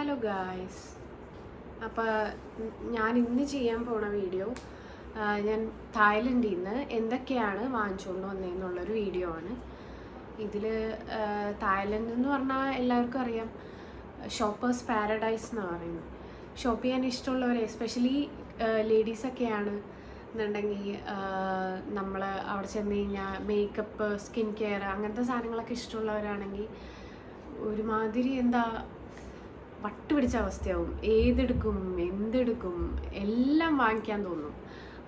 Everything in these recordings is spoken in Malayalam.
Hello guys. അപ്പോൾ ഞാൻ ഇന്ന് ചെയ്യാൻ പോണ വീഡിയോ ഞാൻ തായ്ലൻഡിൽ നിന്ന് എന്തൊക്കെയാണ് വാങ്ങിച്ചുകൊണ്ട് വന്നതെന്നുള്ളൊരു വീഡിയോ ആണ്. ഇതിൽ തായ്ലൻഡ് എന്ന് പറഞ്ഞാൽ എല്ലാവർക്കും അറിയാം ഷോപ്പേഴ്സ് പാരഡൈസ് എന്നാണ് പറയുന്നത്. ഷോപ്പ് ചെയ്യാൻ ഇഷ്ടമുള്ളവർ എസ്പെഷ്യലി ലേഡീസൊക്കെയാണ് എന്നുണ്ടെങ്കിൽ നമ്മൾ അവിടെ ചെന്ന് കഴിഞ്ഞാൽ മേക്കപ്പ് സ്കിൻ കെയർ അങ്ങനത്തെ സാധനങ്ങളൊക്കെ ഇഷ്ടമുള്ളവരാണെങ്കിൽ ഒരുമാതിരി എന്താ വട്ട് പിടിച്ച അവസ്ഥയാവും. ഏതെടുക്കും എന്തെടുക്കും എല്ലാം വാങ്ങിക്കാൻ തോന്നും.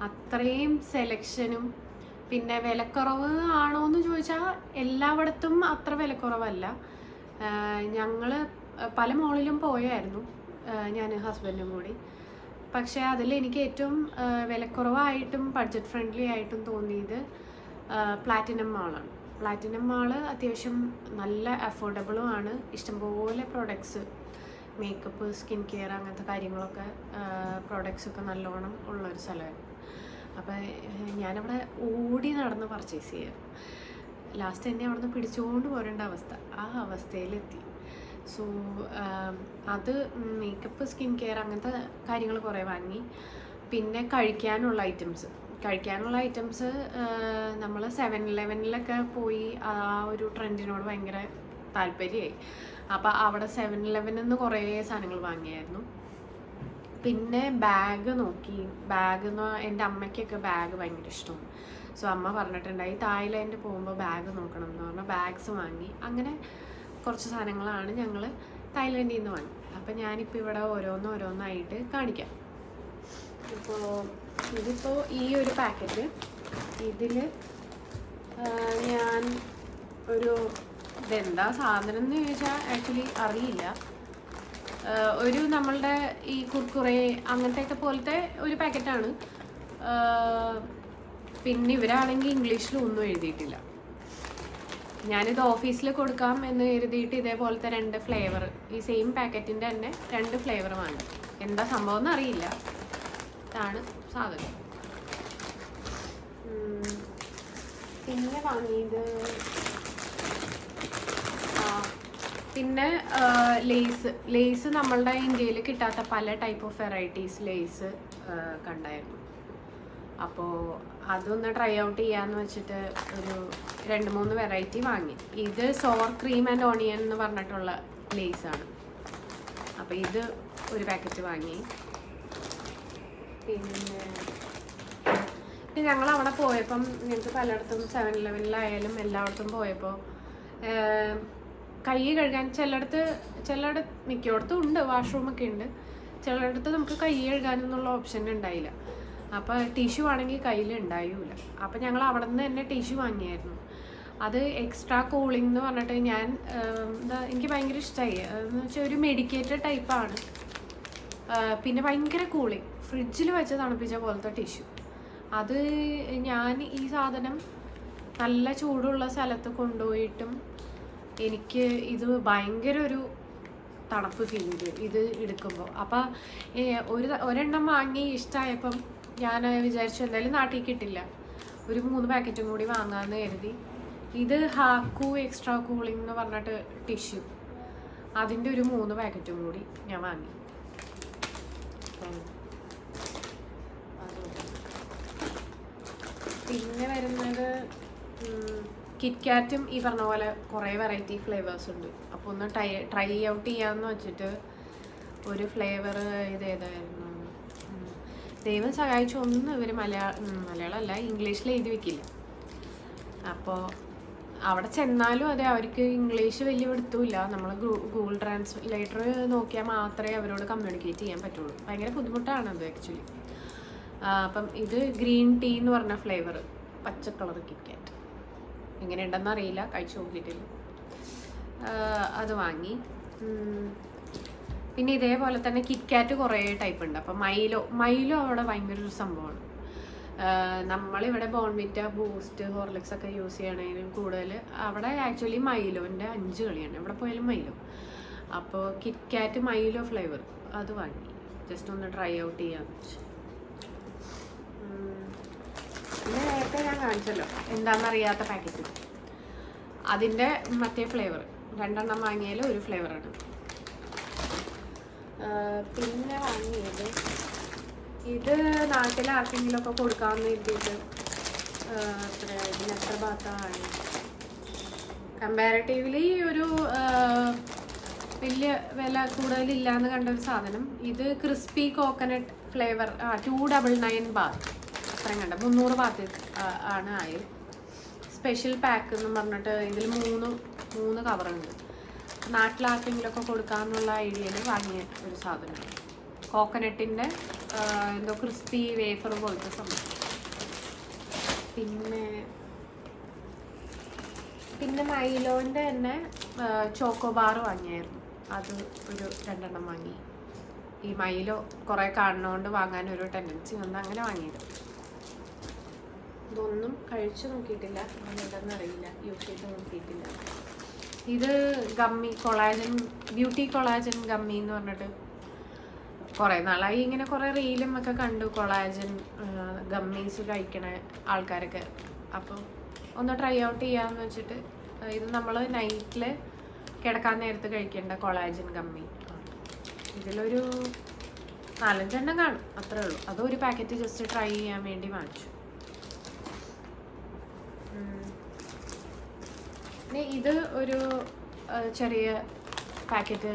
അത്രയും സെലക്ഷനും പിന്നെ വിലക്കുറവ് ആണോ എന്ന് ചോദിച്ചാൽ എല്ലായിടത്തും അത്ര വിലക്കുറവല്ല. ഞങ്ങൾ പല മോളിലും പോയായിരുന്നു ഞാൻ ഹസ്ബൻഡും കൂടി. പക്ഷേ അതിൽ എനിക്ക് ഏറ്റവും വിലക്കുറവായിട്ടും ബഡ്ജറ്റ് ഫ്രണ്ട്ലി ആയിട്ടും തോന്നിയത് പ്ലാറ്റിനം മാളാണ്. പ്ലാറ്റിനം മാൾ അത്യാവശ്യം നല്ല അഫോർഡബിളും ആണ്. ഇഷ്ടംപോലെ പ്രൊഡക്ട്സ് മേക്കപ്പ് സ്കിൻ കെയർ അങ്ങനത്തെ കാര്യങ്ങളൊക്കെ പ്രോഡക്റ്റ്സ് ഒക്കെ നല്ലോണം ഉള്ളൊരു സ്ഥലമായിരുന്നു. അപ്പോൾ ഞാനവിടെ ഓടി നടന്ന് പർച്ചേസ് ചെയ്യാം ലാസ്റ്റ് എന്നെ അവിടുന്ന് പിടിച്ചുകൊണ്ട് പോരേണ്ട അവസ്ഥ. ആ അവസ്ഥയിലെത്തി. സോ അത് മേക്കപ്പ് സ്കിൻ കെയർ അങ്ങനത്തെ കാര്യങ്ങൾ കുറേ വാങ്ങി. പിന്നെ കഴിക്കാനുള്ള ഐറ്റംസ് കഴിക്കാനുള്ള ഐറ്റംസ് നമ്മൾ സെവൻ ഇലവനിലൊക്കെ പോയി ആ ഒരു ട്രെൻഡിനോട് ഭയങ്കര താല്പര്യമായി. അപ്പോൾ അവിടെ സെവൻ ഇലവനിൽ നിന്ന് കുറേ സാധനങ്ങൾ വാങ്ങിയായിരുന്നു. പിന്നെ ബാഗ് നോക്കി. ബാഗ് എന്ന് എന്റെ അമ്മയ്ക്കൊക്കെ ബാഗ് ഭയങ്കര ഇഷ്ടമാണ് സോ അമ്മ പറഞ്ഞിട്ടുണ്ടായി തായ്ലൻഡ് പോകുമ്പോൾ ബാഗ് നോക്കണം എന്ന് പറഞ്ഞാൽ ബാഗ്സ് വാങ്ങി. അങ്ങനെ കുറച്ച് സാധനങ്ങളാണ് ഞങ്ങൾ തായ്ലൻഡിൽ നിന്ന് വാങ്ങി. അപ്പം ഞാനിപ്പോൾ ഇവിടെ ഓരോന്ന് ഓരോന്നായിട്ട് കാണിക്കാം. ഇപ്പോൾ ഇതിപ്പോൾ ഈ ഒരു പാക്കറ്റ് ഇതിൽ ഞാൻ ഒരു ഇതെന്താ സാധനം എന്ന് ചോദിച്ചാൽ ആക്ച്വലി അറിയില്ല ഒരു നമ്മളുടെ ഈ കുർക്കുറെ അങ്ങനത്തെയൊക്കെ പോലത്തെ ഒരു പാക്കറ്റാണ്. പിന്നെ ഇവരാണെങ്കിൽ ഇംഗ്ലീഷിൽ ഒന്നും എഴുതിയിട്ടില്ല. ഞാനിത് ഓഫീസിൽ കൊടുക്കാം എന്ന് കരുതിയിട്ട് ഇതേപോലത്തെ രണ്ട് ഫ്ലേവർ ഈ സെയിം പാക്കറ്റിന്റെ തന്നെ രണ്ട് ഫ്ലേവർ വാങ്ങി. എന്താ സംഭവം എന്ന് അറിയില്ല. ഇതാണ് സാധനം. പിന്നെ വാങ്ങിയത് ആ പിന്നെ ലേസ്. ലേസ് നമ്മളുടെ ഇന്ത്യയിൽ കിട്ടാത്ത പല ടൈപ്പ് ഓഫ് വെറൈറ്റീസ് ലേസ് കണ്ടായിരുന്നു. അപ്പോൾ അതൊന്ന് ട്രൈ ഔട്ട് ചെയ്യാന്ന് വെച്ചിട്ട് ഒരു രണ്ട് മൂന്ന് വെറൈറ്റി വാങ്ങി. ഇത് സോർ ക്രീം ആൻഡ് ഓണിയൻ എന്ന് പറഞ്ഞിട്ടുള്ള ലേസ് ആണ് അപ്പോൾ ഇത് ഒരു പാക്കറ്റ് വാങ്ങി. പിന്നെ പിന്നെ ഞങ്ങൾ അവിടെ പോയപ്പം ഞങ്ങൾക്ക് പലയിടത്തും സെവൻ ഇലവനിലായാലും എല്ലായിടത്തും പോയപ്പോൾ കൈ കഴുകാൻ ചിലയിടത്ത് ചിലയിടത്ത് മിക്കയിടത്തും ഉണ്ട് വാഷ്റൂമൊക്കെ ഉണ്ട്. ചിലയിടത്ത് നമുക്ക് കൈ കഴുകാനൊന്നുള്ള ഓപ്ഷൻ ഉണ്ടായില്ല. അപ്പോൾ ടിഷ്യൂ ആണെങ്കിൽ കയ്യിൽ ഉണ്ടായില്ല. അപ്പോൾ ഞങ്ങൾ അവിടെ നിന്ന് തന്നെ ടിഷ്യൂ വാങ്ങിയായിരുന്നു. അത് എക്സ്ട്രാ കൂളിംഗ് എന്ന് പറഞ്ഞിട്ട് ഞാൻ എന്താ എനിക്ക് ഭയങ്കര ഇഷ്ടമായി എന്ന് വെച്ചാൽ ഒരു മെഡിക്കേറ്റഡ് ടൈപ്പാണ് പിന്നെ ഭയങ്കര കൂളിംഗ് ഫ്രിഡ്ജിൽ വെച്ച് തണുപ്പിച്ച പോലത്തെ ടിഷ്യൂ അത് ഞാൻ ഈ സാധനം നല്ല ചൂടുള്ള സ്ഥലത്ത് കൊണ്ടുപോയിട്ടും എനിക്ക് ഇത് ഭയങ്കര ഒരു തണുപ്പ് ഫീൽ ചെയ്തു ഇത് എടുക്കുമ്പോൾ അപ്പം ഒരു ഒരെണ്ണം വാങ്ങി ഇഷ്ടമായപ്പം ഞാൻ വിചാരിച്ചു എന്തായാലും നാട്ടിൽ കിട്ടില്ല. ഒരു മൂന്ന് പാക്കറ്റും കൂടി വാങ്ങാമെന്ന് കരുതി. ഇത് ഹാക്കു എക്സ്ട്രാ കൂളിംഗ് എന്ന് പറഞ്ഞിട്ട് ടിഷ്യൂ. അതിന്റെ ഒരു മൂന്ന് പാക്കറ്റും കൂടി ഞാൻ വാങ്ങി. പിന്നെ വരുന്നത് കിറ്റ്കാറ്റും ഈ പറഞ്ഞ പോലെ കുറേ വെറൈറ്റി ഫ്ലേവേഴ്സ് ഉണ്ട്. അപ്പോൾ ഒന്ന് ട്രൈ ട്രൈ ഔട്ട് ചെയ്യാമെന്ന് വെച്ചിട്ട് ഒരു ഫ്ലേവർ ഇത് ഏതായിരുന്നു. ദൈവം സഹായിച്ച. ഒന്നും ഇവർ മലയാളം മലയാളമല്ല ഇംഗ്ലീഷിൽ എഴുതി വെക്കില്ല. അപ്പോൾ അവിടെ ചെന്നാലും അതെ അവർക്ക് ഇംഗ്ലീഷ് വലിയ പിടുത്തമില്ല നമ്മൾ ഗൂഗിൾ ട്രാൻസ്ലേറ്റർ നോക്കിയാൽ മാത്രമേ അവരോട് കമ്മ്യൂണിക്കേറ്റ് ചെയ്യാൻ പറ്റുള്ളൂ. ഭയങ്കര ബുദ്ധിമുട്ടാണ് അത് ആക്ച്വലി അപ്പം ഇത് ഗ്രീൻ ടീ എന്ന് പറഞ്ഞ ഫ്ലേവർ പച്ച കളർ കിറ്റ്കാറ്റ് എങ്ങനെയുണ്ടെന്ന് അറിയില്ല. കഴിച്ചു നോക്കിയിട്ടില്ല. അത് വാങ്ങി. പിന്നെ ഇതേപോലെ തന്നെ കിറ്റ്കാറ്റ് കുറേ ടൈപ്പ് ഉണ്ട്. അപ്പം മൈലോ മൈലോ അവിടെ ഭയങ്കര ഒരു സംഭവമാണ്. നമ്മളിവിടെ ബോൺവിറ്റ ബൂസ്റ്റ് ഹോർലിക്സ് ഒക്കെ യൂസ് ചെയ്യണതിനും കൂടുതൽ അവിടെ ആക്ച്വലി മൈലോന്റെ അഞ്ച് കളിയാണ്. എവിടെ പോയാലും മൈലോ അപ്പോൾ കിറ്റ്കാറ്റ് മൈലോ ഫ്ലേവർ അത് വാങ്ങി. ജസ്റ്റ് ഒന്ന് ട്രൈ ഔട്ട് ചെയ്യാമെന്ന് വെച്ചു. പിന്നെ നേരത്തെ ഞാൻ കാണിച്ചല്ലോ എന്താണെന്നറിയാത്ത പാക്കറ്റ്. അതിന്റെ മറ്റേ ഫ്ലേവർ. രണ്ടെണ്ണം വാങ്ങിയാൽ ഒരു ഫ്ലേവറാണ്. പിന്നെ വാങ്ങിയത് ഇത് നാട്ടിൽ ആർക്കെങ്കിലുമൊക്കെ കൊടുക്കാമെന്ന് കരുതിയിട്ട് എത്ര ഇതിന് എത്ര ഭാഗത്താണ്? കമ്പാരിറ്റീവ്ലി ഒരു വലിയ വില കൂടുതലില്ലാന്ന് കണ്ട ഒരു സാധനം. ഇത് crispy coconut flavour two double nine baht അത്രയും കണ്ട മുന്നൂറ് ഭാഗത്ത് ആണ് ആയി. സ്പെഷ്യൽ പാക്ക് എന്ന് പറഞ്ഞിട്ട് ഇതിൽ മൂന്ന് മൂന്ന് കവറുണ്ട്. നാട്ടിലാർക്കെങ്കിലുമൊക്കെ കൊടുക്കാമെന്നുള്ള ഐഡിയയിൽ വാങ്ങിയ ഒരു സാധനം കോക്കനട്ടിന്റെ എന്തോ ക്രിസ്പി വേഫർ പോലത്തെ സംഭവം. പിന്നെ പിന്നെ മൈലോന്റെ തന്നെ ചോക്കോ ബാർ വാങ്ങിയായിരുന്നു. അത് ഒരു രണ്ടെണ്ണം വാങ്ങി. ഈ മൈലോ കുറേ കാണുന്നതുകൊണ്ട് വാങ്ങാൻ ഒരു ടെൻഡൻസി വന്ന് അങ്ങനെ വാങ്ങിയത്. ഇതൊന്നും കഴിച്ചു നോക്കിയിട്ടില്ല എന്താണെന്ന് അറിയില്ല. യൂസ് ചെയ്ത് നോക്കിയിട്ടില്ല. ഇത് gummy collagen beauty collagen gummy എന്ന് പറഞ്ഞിട്ട് കുറേ നാളായി ഇങ്ങനെ കുറേ റീലും ഒക്കെ കണ്ടു കൊളാജൻ ഗമ്മീസ് കഴിക്കണ ആൾക്കാരൊക്കെ. അപ്പോൾ ഒന്ന് ട്രൈ ഔട്ട് ചെയ്യാമെന്ന് വെച്ചിട്ട് ഇത് നമ്മൾ നൈറ്റിൽ കിടക്കാൻ നേരത്ത് കഴിക്കേണ്ട കൊളാജൻ ഗമ്മി ഇതിലൊരു നാലഞ്ചെണ്ണം കാണും അത്രേ ഉള്ളൂ. അതൊരു പാക്കറ്റ് ജസ്റ്റ് ട്രൈ ചെയ്യാൻ വേണ്ടി വാങ്ങിച്ചു. ഇത് ഒരു ചെറിയ പാക്കറ്റ്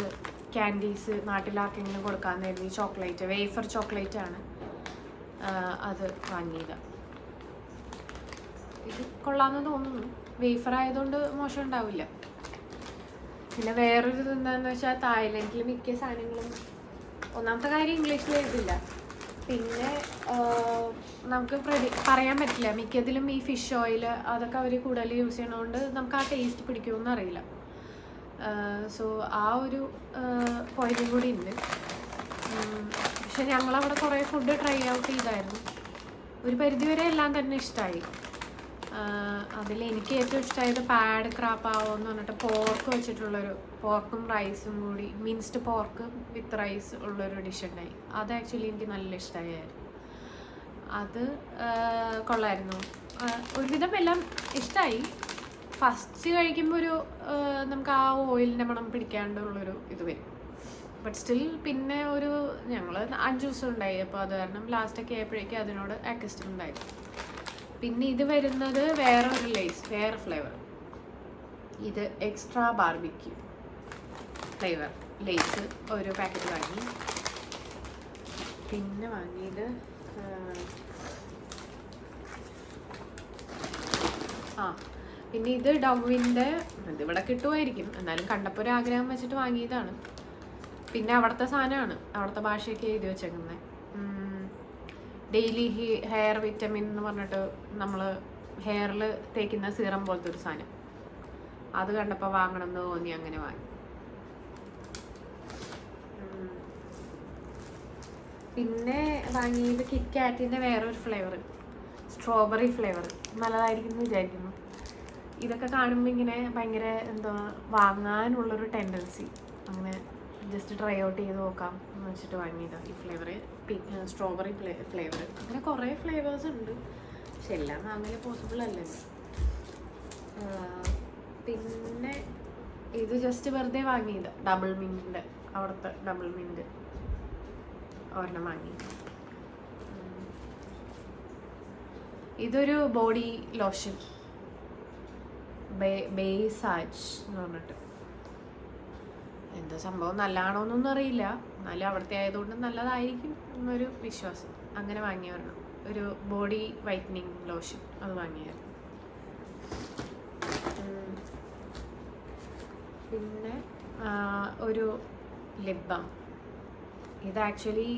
ക്യാൻഡീസ് നാട്ടിലാർക്കെങ്കിലും കൊടുക്കാമെന്നായിരുന്നു ഈ ചോക്ലേറ്റ്. വേഫർ ചോക്ലേറ്റ് ആണ് അത് വാങ്ങിയത്. ഇത് കൊള്ളാമെന്ന് തോന്നുന്നു. വേഫർ ആയതുകൊണ്ട് മോശം ഉണ്ടാവില്ല പിന്നെ വേറൊരു എന്താണെന്ന് വെച്ചാൽ തായ്ലൻഡിൽ മിക്ക സാധനങ്ങളും ഒന്നാമത്തെ കാര്യം ഇംഗ്ലീഷിൽ എഴുതില്ല. പിന്നെ നമുക്ക് പ്രതി പറയാൻ പറ്റില്ല. മിക്കതിലും ഈ ഫിഷ് ഓയിൽ അതൊക്കെ അവർ കൂടുതൽ യൂസ് ചെയ്യണതുകൊണ്ട് നമുക്ക് ആ ടേസ്റ്റ് പിടിക്കുമെന്ന് അറിയില്ല. സോ ആ ഒരു പോയിന്റും കൂടി ഉണ്ട് പക്ഷെ ഞങ്ങളവിടെ കുറേ ഫുഡ് ട്രൈ ഔട്ട് ചെയ്തായിരുന്നു. ഒരു പരിധിവരെ എല്ലാം തന്നെ ഇഷ്ടമായി അതിൽ എനിക്ക് ഏറ്റവും ഇഷ്ടമായത് പാഡ് ക്രാപ്പാവോ എന്ന് പറഞ്ഞിട്ട് പോർക്ക് വെച്ചിട്ടുള്ളൊരു പോർക്കും റൈസും കൂടി മിൻസ്ഡ് പോർക്ക് വിത്ത് റൈസ് ഉള്ളൊരു ഡിഷ് ഉണ്ടായി. അത് ആക്ച്വലി എനിക്ക് നല്ല ഇഷ്ടമായിരുന്നു അത് കൊള്ളായിരുന്നു. ഒരുവിധം എല്ലാം ഇഷ്ടമായി ഫസ്റ്റ് കഴിക്കുമ്പോൾ ഒരു നമുക്ക് ആ ഓയിലിന്റെ മണം പിടിക്കാണ്ടുള്ളൊരു ഇത് വരും. ബട്ട് സ്റ്റിൽ പിന്നെ ഒരു ഞങ്ങൾ അഞ്ച് ദിവസം ഉണ്ടായി. അപ്പോൾ അത് കാരണം ലാസ്റ്റൊക്കെ ആയപ്പോഴേക്കും അതിനോട് അക്വസ്റ്റം ഉണ്ടായി പിന്നെ ഇത് വരുന്നത് വേറെ ഒരു ലേസ് വേറെ ഫ്ലേവർ ഇത് എക്സ്ട്രാ ബാർബിക്യൂ ഫ്ലേവർ ലേസ് ഒരു പാക്കറ്റ് വാങ്ങി. പിന്നെ വാങ്ങിയത് ആ, പിന്നെ ഇത് ഡവിന്റെ ഇവിടെ കിട്ടുമായിരിക്കും. എന്നാലും കണ്ടപ്പോൾ ഒരു ആഗ്രഹം വെച്ചിട്ട് വാങ്ങിയതാണ്. പിന്നെ അവിടുത്തെ സാധനമാണ്. അവിടുത്തെ ഭാഷയൊക്കെ എഴുതി വെച്ചേക്കുന്നത്. ഡെയിലി ഹെയർ വിറ്റമിൻ എന്ന് പറഞ്ഞിട്ട് നമ്മൾ ഹെയറിൽ തേക്കുന്ന സീറം പോലത്തെ ഒരു സാധനം. അത് കണ്ടപ്പോൾ വാങ്ങണം എന്ന് തോന്നി അങ്ങനെ വാങ്ങി. പിന്നെ വാങ്ങിയത് കിറ്റ് കാറ്റിന്റെ വേറൊരു ഫ്ലേവർ സ്ട്രോബെറി ഫ്ലേവർ നല്ലതായിരിക്കും എന്ന് വിചാരിക്കുന്നു. ഇതൊക്കെ കാണുമ്പോൾ ഇങ്ങനെ ഭയങ്കര എന്താ വാങ്ങാനുള്ളൊരു ടെൻഡൻസി അങ്ങനെ ജസ്റ്റ് ട്രൈ ഔട്ട് ചെയ്ത് നോക്കാം എന്ന് വെച്ചിട്ട് വാങ്ങിയതാണ് ഈ ഫ്ലേവർ സ്ട്രോബെറി ഫ്ലേവർ അങ്ങനെ കുറേ ഫ്ലേവേഴ്സ് ഉണ്ട്. പക്ഷെ എല്ലാം വാങ്ങൽ പോസിബിൾ അല്ലേ? പിന്നെ ഇത് ജസ്റ്റ് വെറുതെ വാങ്ങിയത്. ഡബിൾ മിന്റിന്റെ അവിടുത്തെ ഡബിൾ മിന്റ് ഒരെണ്ണം വാങ്ങി. ഇതൊരു ബോഡി ലോഷൻ ബേ ബേസാജ് എന്ന് പറഞ്ഞിട്ട്. എന്താ സംഭവം നല്ലതാണോ എന്നൊന്നും അറിയില്ല എന്നാലും അവിടുത്തെ ആയതുകൊണ്ട് നല്ലതായിരിക്കും എന്നൊരു വിശ്വാസം. അങ്ങനെ വാങ്ങിയ ഒരു ബോഡി വൈറ്റനിങ് ലോഷൻ അത് വാങ്ങിയായിരുന്നു. പിന്നെ ഒരു ലിപ് ബാം. ഇത് ആക്ച്വലി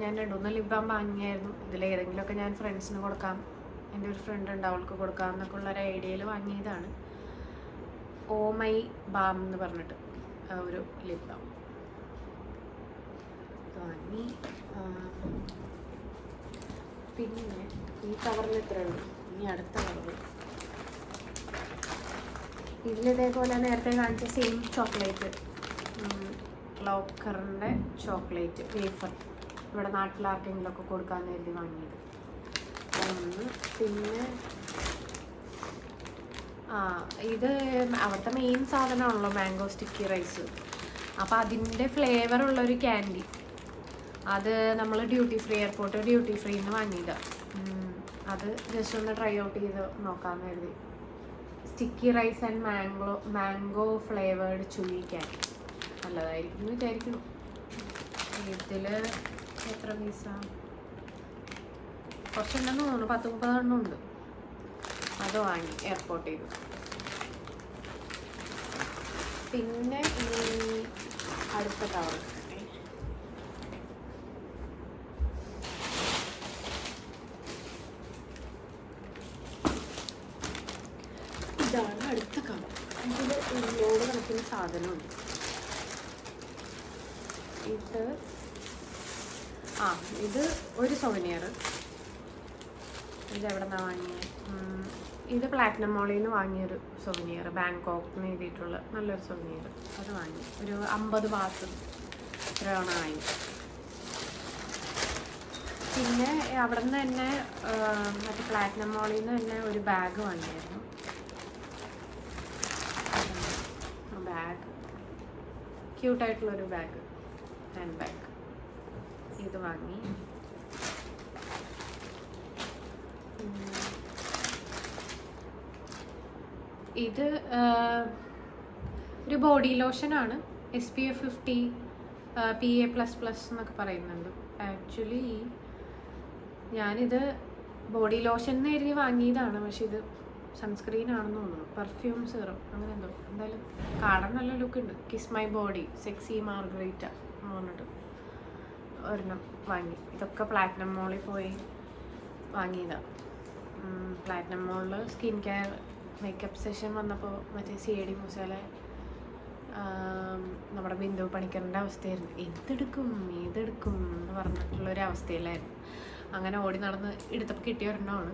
ഞാൻ രണ്ടുമൂന്ന് ലിപ് ബാം വാങ്ങിയായിരുന്നു. ഇതിൽ ഏതെങ്കിലുമൊക്കെ ഞാൻ ഫ്രണ്ട്സിന് കൊടുക്കാം. എന്റെ ഒരു ഫ്രണ്ട് ഉണ്ട് അവൾക്ക് കൊടുക്കാം എന്നൊക്കെ ഉള്ള ഒരു ഐഡിയയിൽ വാങ്ങിയതാണ്. ഓ മൈ ബാം എന്ന് പറഞ്ഞിട്ട്. ഒരു ലിപ് വാങ്ങി പിന്നെ ഈ കവറിൽ എത്ര ഉള്ളൂ ഇനി അടുത്ത കവർ ഇതിലിതേപോലെ നേരത്തെ കാണിച്ച സെയിം ചോക്ലേറ്റ് ലോക്കറിന്റെ ചോക്ലേറ്റ് വേഫർ ഇവിടെ നാട്ടിലാർക്കെങ്കിലുമൊക്കെ കൊടുക്കാൻ വേണ്ടി വാങ്ങിയത്. പിന്നെ ആ ഇത് അവിടുത്തെ മെയിൻ സാധനമാണല്ലോ മാംഗോ സ്റ്റിക്കി റൈസ് അപ്പോൾ അതിന്റെ ഫ്ലേവർ ഉള്ളൊരു ക്യാൻഡി അത് നമ്മൾ ഡ്യൂട്ടി ഫ്രീ എയർപോർട്ട് ഡ്യൂട്ടി ഫ്രീന്ന് വാങ്ങിയതാണ് അത് ജസ്റ്റ് ഒന്ന് ട്രൈ ഔട്ട് ചെയ്ത് നോക്കാമെന്ന് കരുതി. Sticky rice and mango mango flavoured chewy candy നല്ലതായിരിക്കും എന്ന് വിചാരിക്കുന്നു. ഇതിൽ എത്ര പീസാണ് കുറച്ചുണ്ടെന്ന് തോന്നുന്നു. പത്ത് മുപ്പതെണ്ണം ഉണ്ട്. അത് വാങ്ങി എയർപോർട്ടിൽ നിന്ന് പിന്നെ ഈ അടുത്ത കവർ ഇതാണ് അടുത്ത കവർ ഇതിൽ ലോഡ് കണക്കിന് സാധനമുണ്ട്. ഇത് ആ ഇത് ഒരു സോവനിയർ ഇത് എവിടെ നിന്നാണ് വാങ്ങിയത് ഇത് പ്ലാറ്റിനം മോളിൽ നിന്ന് വാങ്ങിയൊരു സൊവനിയർ നിന്ന് എഴുതിയിട്ടുള്ള നല്ലൊരു സൊവനിയർ അത് വാങ്ങി. ഒരു അമ്പത് ബാത്ത് ഇത്രയാണ് വാങ്ങി. പിന്നെ അവിടെ നിന്ന് തന്നെ മറ്റേ പ്ലാറ്റിനം മോളിൽ നിന്ന് തന്നെ ഒരു ബാഗ് വാങ്ങിയായിരുന്നു. ബാഗ് ക്യൂട്ടായിട്ടുള്ളൊരു ബാഗ് ഹാൻഡ് ബാഗ് ഇത് വാങ്ങി. ഇത് ഒരു body ലോഷനാണ് S P F fifty P A plus plus എന്നൊക്കെ പറയുന്നുണ്ട്. ആക്ച്വലി ഞാനിത് ബോഡി ലോഷൻ എന്ന് എഴുതി വാങ്ങിയതാണ്. പക്ഷെ ഇത് സൺസ്ക്രീൻ ആണെന്ന് തോന്നുന്നു. പെർഫ്യൂം സീറം അങ്ങനെ എന്തോ. എന്തായാലും കാണാൻ നല്ല ലുക്ക് ഉണ്ട്. Kiss my body sexy margarita എന്ന് പറഞ്ഞിട്ട് ഒരെണ്ണം വാങ്ങി. ഇതൊക്കെ പ്ലാറ്റിനം മോളിൽ പോയി വാങ്ങിയതാണ് പ്ലാറ്റിനം മോളിൽ സ്കിൻ കെയർ മേക്കപ്പ് സെഷൻ വന്നപ്പോൾ മറ്റേ സി എ ഡി മൂസയിലെ നമ്മുടെ ബിന്ദു പണിക്കറിന്റെ അവസ്ഥയായിരുന്നു. എന്തെടുക്കും ഏതെടുക്കും എന്ന് പറഞ്ഞിട്ടുള്ളൊരു അവസ്ഥയിലായിരുന്നു. അങ്ങനെ ഓടി നടന്ന് എടുത്തപ്പോൾ കിട്ടിയ ഒരെണ്ണമാണ്.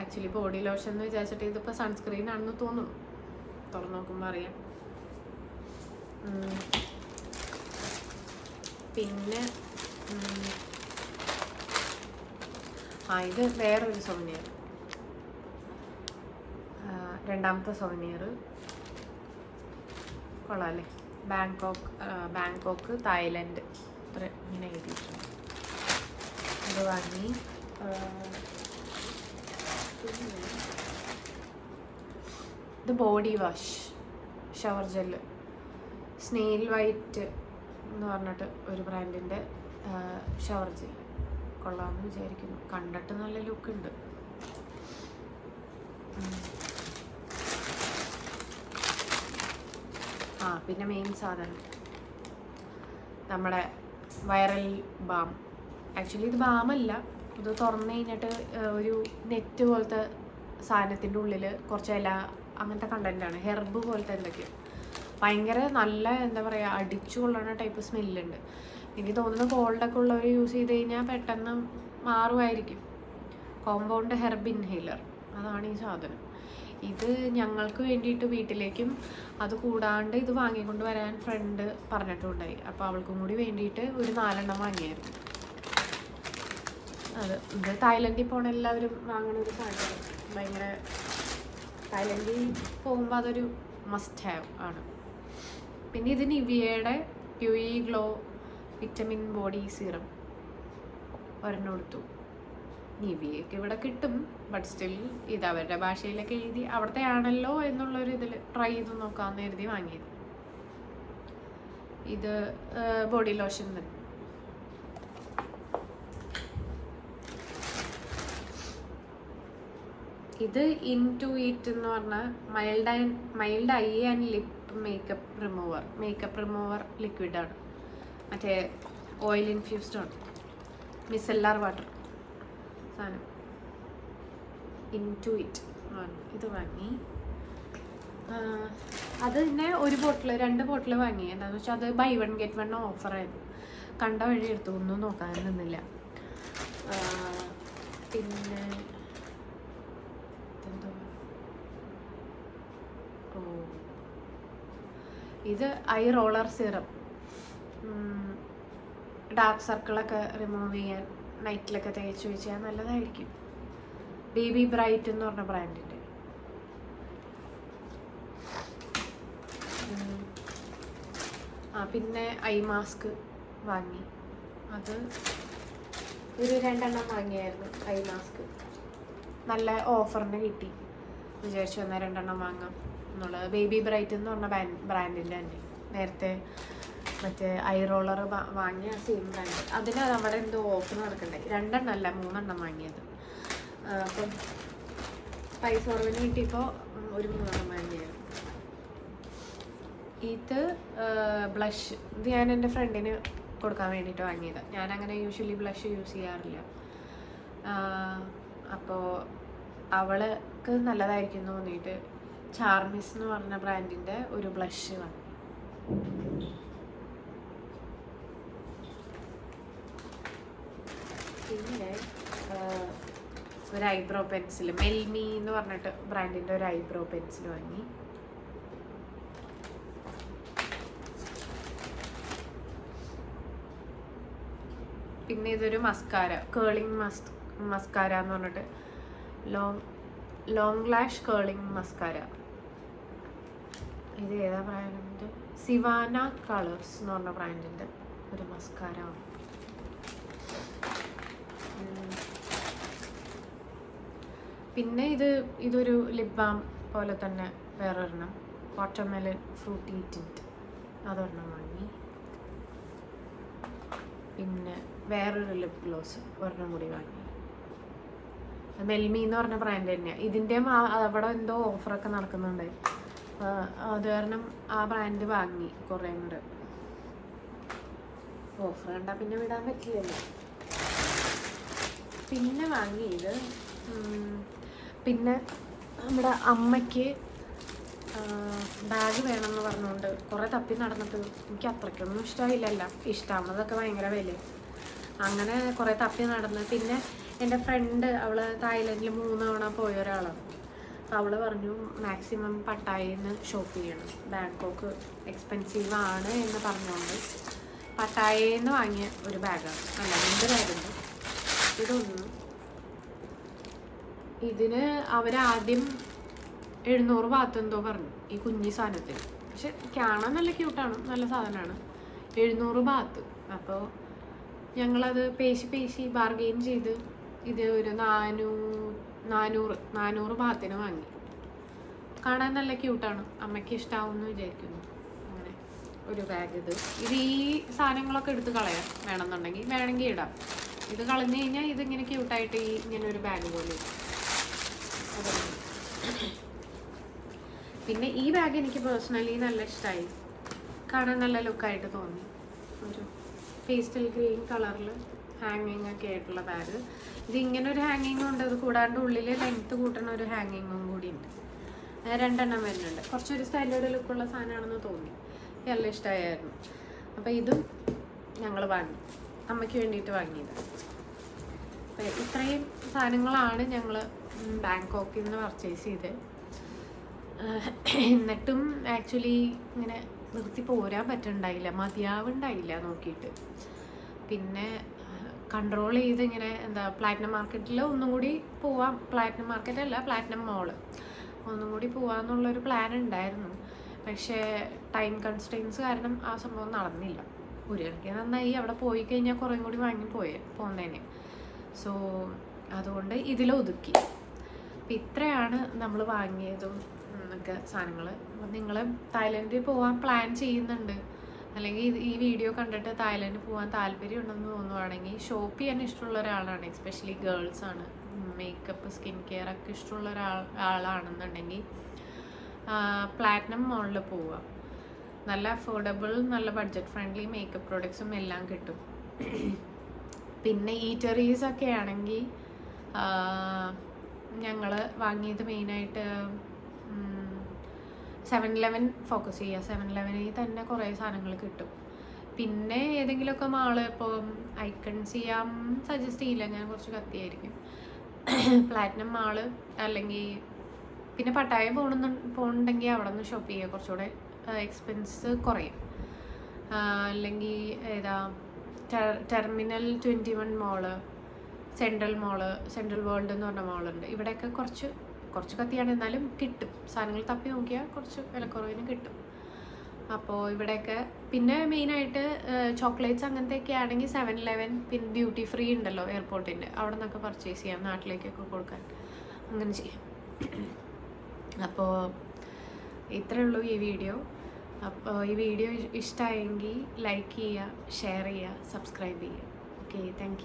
ആക്ച്വലി ബോഡി ലോഷൻ എന്ന് വിചാരിച്ചിട്ട് ഇതിപ്പോൾ സൺസ്ക്രീൻ ആണെന്ന് തോന്നുന്നു. തുറന്നു നോക്കുമ്പോൾ അറിയാം. പിന്നെ ആ ഇത് വേറൊരു സോനിയർ രണ്ടാമത്തെ സോനിയർ കൊള്ളാമല്ലേ ബാങ്കോക്ക് ബാങ്കോക്ക് തായ്ലൻഡ് ഇത്ര ഇങ്ങനെ എഴുതിയിട്ടുണ്ട്. അത് വാങ്ങി ഇത് body wash shower gel snail white എന്ന് പറഞ്ഞിട്ട് ഒരു ബ്രാൻഡിന്റെ ഷവർ ജെല്ല് കൊള്ളാമെന്ന് വിചാരിക്കുന്നു. കണ്ടിട്ട് നല്ല ലുക്ക് ഉണ്ട്. ആ പിന്നെ മെയിൻ സാധനം. നമ്മുടെ വൈറൽ ബാം ആക്ച്വലി ഇത് ബാമല്ല ഇത് തുറന്നു കഴിഞ്ഞിട്ട് ഒരു നെറ്റ് പോലത്തെ സാധനത്തിന്റെ ഉള്ളിൽ കുറച്ച് ഇല അങ്ങനത്തെ കണ്ടന്റാണ് ഹെർബ് പോലത്തെ എന്തൊക്കെയോ. ഭയങ്കര നല്ല എന്താ പറയുക അടിച്ചു കൊള്ളണ ടൈപ്പ് സ്മെല്ലുണ്ട് എനിക്ക് തോന്നുന്നു കോൾഡൊക്കെ ഉള്ളവർ യൂസ് ചെയ്ത് കഴിഞ്ഞാൽ പെട്ടെന്ന് മാറുമായിരിക്കും കോമ്പൗണ്ട് ഹെർബ് ഇൻഹെയിലർ അതാണ് ഈ സാധനം. ഇത് ഞങ്ങൾക്ക് വേണ്ടിയിട്ട് വീട്ടിലേക്കും അത് കൂടാണ്ട് ഇത് വാങ്ങിക്കൊണ്ട് വരാൻ ഫ്രണ്ട് പറഞ്ഞിട്ടുണ്ടായി. അപ്പോൾ അവൾക്കും കൂടി വേണ്ടിയിട്ട് ഒരു നാലെണ്ണം വാങ്ങിയായിരുന്നു. അത് ഇത് തായ്ലൻഡിൽ പോണ എല്ലാവരും വാങ്ങണ ഒരു സാധനം. ഭയങ്കര തായ്ലൻഡിൽ പോകുമ്പോൾ അതൊരു മസ്റ്റ് ഹാവ് ആണ്. പിന്നെ ഇത് നിവിയയുടെ pure glow vitamin body serum. ഒരെണ്ണം എടുത്തു. നിവിയൊക്കെ ഇവിടെ കിട്ടും ബട്ട് സ്റ്റിൽ ഇത് അവരുടെ ഭാഷയിലൊക്കെ എഴുതി അവിടുത്തെ ആണല്ലോ എന്നുള്ളൊരു ഇതിൽ ട്രൈ ചെയ്ത് നോക്കാമെന്ന് എഴുതി വാങ്ങിയത്. ഇത് ബോഡി ലോഷൻ തന്നെ ഇത് ഇൻ ടു ഇറ്റ് എന്ന് പറഞ്ഞ mild and mild eye and lip makeup remover makeup remover ലിക്വിഡാണ് മറ്റേ ഓയിൽ ഇൻഫ്യൂസ്ഡ് ആണ്. വാട്ടർ സാധനം. ഇൻ ടു ഇറ്റ് ഇത് വാങ്ങി. അത് തന്നെ ഒരു ബോട്ടിൽ രണ്ട് ബോട്ടിൽ വാങ്ങി. എന്താണെന്ന് വെച്ചാൽ അത് ബൈ വൺ ഗെറ്റ് വൺ ഓഫറായിരുന്നു കണ്ട വഴി എടുത്തു. ഒന്നും നോക്കാൻ നിന്നില്ല. പിന്നെ ഓ. ഇത് ഐ റോളർ സിറം. ഡാർക്ക് സർക്കിളൊക്കെ റിമൂവ് ചെയ്യാൻ നൈറ്റിലൊക്കെ തേച്ച് വെച്ചാൽ നല്ലതായിരിക്കും. ബേബി ബ്രൈറ്റ് എന്ന് പറഞ്ഞ ബ്രാൻഡിന്റെ ആ പിന്നെ ഐ മാസ്ക് വാങ്ങി. അത് ഒരു രണ്ടെണ്ണം വാങ്ങിയായിരുന്നു ഐ മാസ്ക് നല്ല ഓഫറിന് കിട്ടി. വിചാരിച്ചു എന്നാൽ രണ്ടെണ്ണം വാങ്ങാം. എന്നുള്ളത് ബേബി ബ്രൈറ്റ് എന്ന് പറഞ്ഞ ബ്രാൻഡിന്റെ തന്നെ. നേരത്തെ മറ്റേ ഐ റോളർ വാങ്ങിയ സെയിം ബ്രാൻഡ് അതിന് അവിടെ എന്തോ ഓഫർ നടക്കണ്ടേ? രണ്ടെണ്ണം അല്ല മൂന്നെണ്ണം വാങ്ങിയത്. അപ്പം പൈസ കുറവിന് കിട്ടിയപ്പോൾ ഒരു മൂന്നെണ്ണം വാങ്ങിയായിരുന്നു ഇത് ബ്ലഷ് ഇത് ഞാൻ എന്റെ ഫ്രണ്ടിന് കൊടുക്കാൻ വേണ്ടിയിട്ട് വാങ്ങിയത്. ഞാൻ അങ്ങനെ യൂഷ്വലി ബ്ലഷ് യൂസ് ചെയ്യാറില്ല അപ്പോൾ അവൾക്ക് നല്ലതായിരിക്കും എന്ന് തോന്നിയിട്ട് ചാർമിസ് എന്ന് പറഞ്ഞ ബ്രാൻഡിന്റെ ഒരു ബ്ലഷ് വാങ്ങി. പിന്നെ ഒരു ഐബ്രോ പെൻസിൽ മെൽമി എന്ന് പറഞ്ഞിട്ട് ബ്രാൻഡിന്റെ ഒരു ഐബ്രോ പെൻസിൽ വാങ്ങി. പിന്നെ ഇതൊരു മസ്കാര കേളിംഗ് മസ് മസ്കാര എന്ന് പറഞ്ഞിട്ട് long long lash curling mascara ഇത് ഏതാ ബ്രാൻഡിന്റെ സിവാന കളേഴ്സ് എന്ന് പറഞ്ഞ ബ്രാൻഡിന്റെ ഒരു മസ്കാര പിന്നെ ഇത് ഇതൊരു ലിപ് ബാം പോലെ തന്നെ വേറൊരെണ്ണം. വാട്ടർമെലൻ ഫ്രൂട്ടി ടിന്റ് അതൊരെണ്ണം വാങ്ങി. പിന്നെ വേറൊരു ലിപ് ഗ്ലോസ് ഒരെണ്ണം കൂടി വാങ്ങി. മെൽമി എന്ന് പറഞ്ഞ ബ്രാൻഡ് തന്നെയാണ് ഇതിന്റെയും അവിടെ എന്തോ ഓഫറൊക്കെ നടക്കുന്നുണ്ട്. അത് കാരണം ആ ബ്രാൻഡ് വാങ്ങി കുറേ കൂടെ ഓഫർ കണ്ടാൽ പിന്നെ വിടാൻ പറ്റില്ലല്ലോ. പിന്നെ വാങ്ങിയത് പിന്നെ നമ്മുടെ അമ്മയ്ക്ക് ബാഗ് വേണമെന്ന് പറഞ്ഞുകൊണ്ട് കുറേ തപ്പി നടന്നിട്ട് എനിക്ക് അത്രയ്ക്കൊന്നും ഇഷ്ടമായില്ലല്ല ഇഷ്ടമാവുന്നതൊക്കെ ഭയങ്കര വില അങ്ങനെ കുറേ തപ്പി നടന്ന് പിന്നെ എന്റെ ഫ്രണ്ട് അവൾ തായ്ലൻഡിൽ മൂന്ന് തവണ പോയ ഒരാളാണ്. അപ്പോൾ അവൾ പറഞ്ഞു മാക്സിമം പട്ടായിൽ നിന്ന് ഷോപ്പ് ചെയ്യണം. ബാങ്കോക്ക് എക്സ്പെൻസീവ് ആണ് എന്ന് പറഞ്ഞുകൊണ്ട് പട്ടായയിൽ നിന്ന് വാങ്ങിയ ഒരു ബാഗാണ് അല്ല രണ്ട് ബാഗുണ്ട് ഇതൊന്നും. ഇതിന് അവരാദ്യം എഴുന്നൂറ് ഭാഗത്ത് പറഞ്ഞു ഈ കുഞ്ഞി സാധനത്തിന്. പക്ഷെ കാണാൻ നല്ല ക്യൂട്ടാണ് നല്ല സാധനമാണ്. എഴുന്നൂറ് ഭാഗത്ത് അപ്പോൾ ഞങ്ങളത് പേശി പേശി ബാർഗെയിൻ ചെയ്ത് ഇത് ഒരു നാനൂ നാനൂറ് നാനൂറ് ഭാഗത്തിന് വാങ്ങി. കാണാൻ നല്ല ക്യൂട്ടാണ്. അമ്മയ്ക്ക് ഇഷ്ടാവുമെന്ന് വിചാരിക്കുന്നു. അങ്ങനെ ഒരു ബാഗ് ഇത്. ഇത് ഈ സാധനങ്ങളൊക്കെ എടുത്ത് കളയാം വേണമെന്നുണ്ടെങ്കിൽ. വേണമെങ്കിൽ ഇടാം. ഇത് കളഞ്ഞു കഴിഞ്ഞാൽ ഇതിങ്ങനെ ക്യൂട്ടായിട്ട് ഈ ഇങ്ങനെ ഒരു ബാഗ് പോലെ പിന്നെ ഈ ബാഗ് എനിക്ക് പേഴ്സണലി നല്ല ഇഷ്ടമായി കാണാൻ നല്ല ലുക്കായിട്ട് തോന്നി. ഒരു പേസ്റ്റൽ ഗ്രീൻ കളറിൽ ഹാങ്ങിങ് ഒക്കെ ആയിട്ടുള്ള ബാഗ് ഇത് ഇങ്ങനെ ഒരു ഹാങ്ങിങ്ങും ഉണ്ട്. അത് കൂടാണ്ട് ഉള്ളിൽ ലെങ്ത്ത് കൂട്ടുന്ന ഒരു ഹാങ്ങിങ്ങും കൂടി ഉണ്ട്. രണ്ടെണ്ണം വരുന്നുണ്ട്. കുറച്ചൊരു സ്റ്റാൻഡേർഡ് ലുക്കുള്ള സാധനമാണെന്ന് തോന്നി. നല്ല ഇഷ്ടമായിരുന്നു അപ്പോൾ ഇതും ഞങ്ങൾ വാങ്ങി. അമ്മയ്ക്ക് വേണ്ടിയിട്ട് വാങ്ങിയത്. അപ്പോൾ ഇത്രയും സാധനങ്ങളാണ് ഞങ്ങൾ ബാങ്കോക്കിൽ നിന്ന് പർച്ചേസ് ചെയ്തത്. എന്നിട്ടും ആക്ച്വലി ഇങ്ങനെ നിർത്തി പോരാൻ പറ്റുന്നുണ്ടായില്ല മതിയാവുണ്ടായില്ല നോക്കിയിട്ട്. പിന്നെ കൺട്രോൾ ചെയ്ത് ഇങ്ങനെ എന്താ പ്ലാറ്റിനം മാർക്കറ്റിൽ ഒന്നും കൂടി പോവാം. പ്ലാറ്റിനം മാർക്കറ്റല്ല പ്ലാറ്റിനം മോൾ ഒന്നും കൂടി പോവാന്നുള്ളൊരു പ്ലാൻ ഉണ്ടായിരുന്നു. പക്ഷേ ടൈം കൺസ്ട്രെയിൻസ് കാരണം ആ സംഭവം നടന്നില്ല. കണക്കിന് നന്നായി അവിടെ പോയി കഴിഞ്ഞാൽ കുറേ കൂടി വാങ്ങി പോയേ പോകുന്നതിന് സോ അതുകൊണ്ട് ഇതിലൊതുക്കി അപ്പം ഇത്രയാണ് നമ്മൾ വാങ്ങിയതും ഒക്കെ സാധനങ്ങൾ അപ്പം നിങ്ങൾ തായ്ലൻഡിൽ പോകാൻ പ്ലാൻ ചെയ്യുന്നുണ്ട്. അല്ലെങ്കിൽ ഈ വീഡിയോ കണ്ടിട്ട് തായ്ലൻഡിൽ പോകാൻ താല്പര്യം ഉണ്ടെന്ന് തോന്നുവാണെങ്കിൽ ഷോപ്പ് ചെയ്യാൻ ഇഷ്ടമുള്ള ഒരാളാണ്. എസ്പെഷ്യലി ഗേൾസ് ആണ്. മേക്കപ്പ് സ്കിൻ കെയർ ഒക്കെ ഇഷ്ടമുള്ള ഒരാൾ ആളാണെന്നുണ്ടെങ്കിൽ പ്ലാറ്റിനം മോളിൽ പോവുക നല്ല അഫോർഡബിൾ നല്ല ബഡ്ജറ്റ് ഫ്രണ്ട്ലി മേക്കപ്പ് പ്രോഡക്ട്സും എല്ലാം കിട്ടും. പിന്നെ ഈറ്ററീസ് ഒക്കെ ആണെങ്കിൽ ഞങ്ങൾ വാങ്ങിയത് മെയിനായിട്ട് സെവൻ ഇലവൻ ഫോക്കസ് ചെയ്യുക സെവൻ ഇലവനിൽ തന്നെ കുറേ സാധനങ്ങൾ കിട്ടും. പിന്നെ ഏതെങ്കിലുമൊക്കെ മാൾ ഇപ്പോൾ ഐക്കൺ ചെയ്യാൻ സജസ്റ്റ് ചെയ്യില്ല. ഞാൻ കുറച്ച് കത്തിയായിരിക്കും. പ്ലാറ്റിനം മാൾ അല്ലെങ്കിൽ പിന്നെ പട്ടായ പോകണമെന്ന് പോകുന്നുണ്ടെങ്കിൽ അവിടെ നിന്ന് ഷോപ്പ് ചെയ്യുക കുറച്ചുകൂടെ എക്സ്പെൻസ് കുറയും. അല്ലെങ്കിൽ ഏതാ ടെർ- terminal twenty one mall central mall central world എന്ന് പറഞ്ഞ മോളുണ്ട് ഇവിടെയൊക്കെ കുറച്ച് കുറച്ച് കത്തിയാണ്. എന്നാലും കിട്ടും. സാധനങ്ങൾ തപ്പി നോക്കിയാൽ കുറച്ച് വിലക്കുറവിന് കിട്ടും. അപ്പോൾ ഇവിടെയൊക്കെ പിന്നെ മെയിനായിട്ട് ചോക്ലേറ്റ്സ് അങ്ങനത്തെയൊക്കെ ആണെങ്കിൽ സെവൻ ഇലവൻ പിന്നെ ഡ്യൂട്ടി ഫ്രീ ഉണ്ടല്ലോ എയർപോർട്ടിന്റെ അവിടെ നിന്നൊക്കെ പർച്ചേസ് ചെയ്യാം നാട്ടിലേക്കൊക്കെ കൊടുക്കാൻ. അങ്ങനെ ചെയ്യാം. അപ്പോൾ ഇത്രയേ ഉള്ളൂ ഈ വീഡിയോ. അപ്പോൾ ഈ വീഡിയോ ഇഷ്ടമായെങ്കിൽ ലൈക്ക് ചെയ്യുക ഷെയർ ചെയ്യുക സബ്സ്ക്രൈബ് ചെയ്യുക. Okay thank